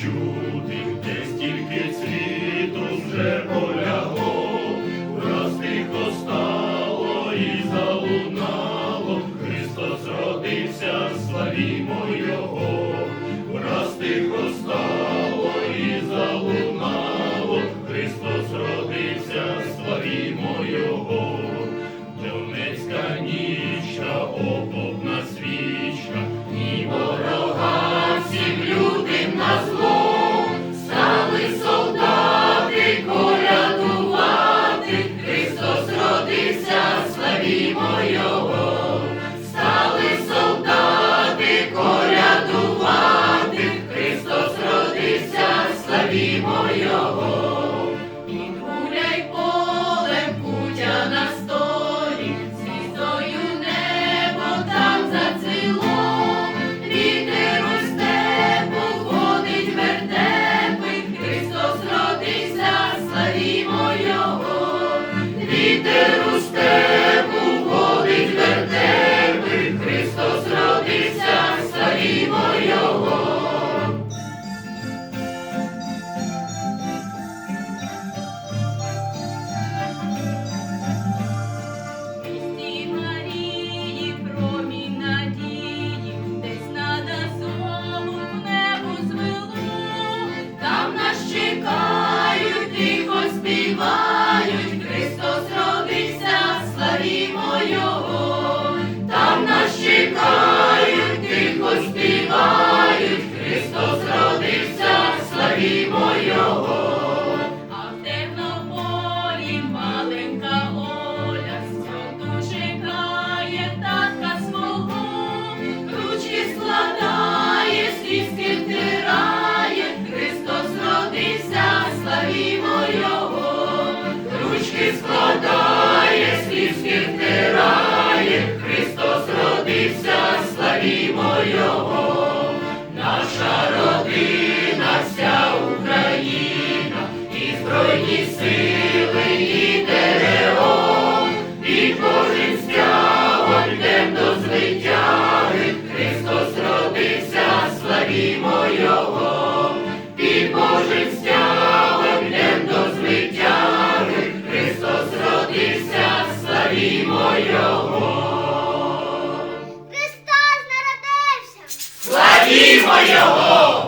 чути, де стільки світу вже полягло, враз тихо стало і залунало, Христос родився, славімо. славімо його, він гуляй полем путя на столі, звіздою небо там зацвіло, вітер у степу ходить вертепи, Христос родився, славімо його, вітер. Hare Славімо Його, під Божим стягом днем до звитяги, Христос родився, славімо Його. Христос народився, славімо Його.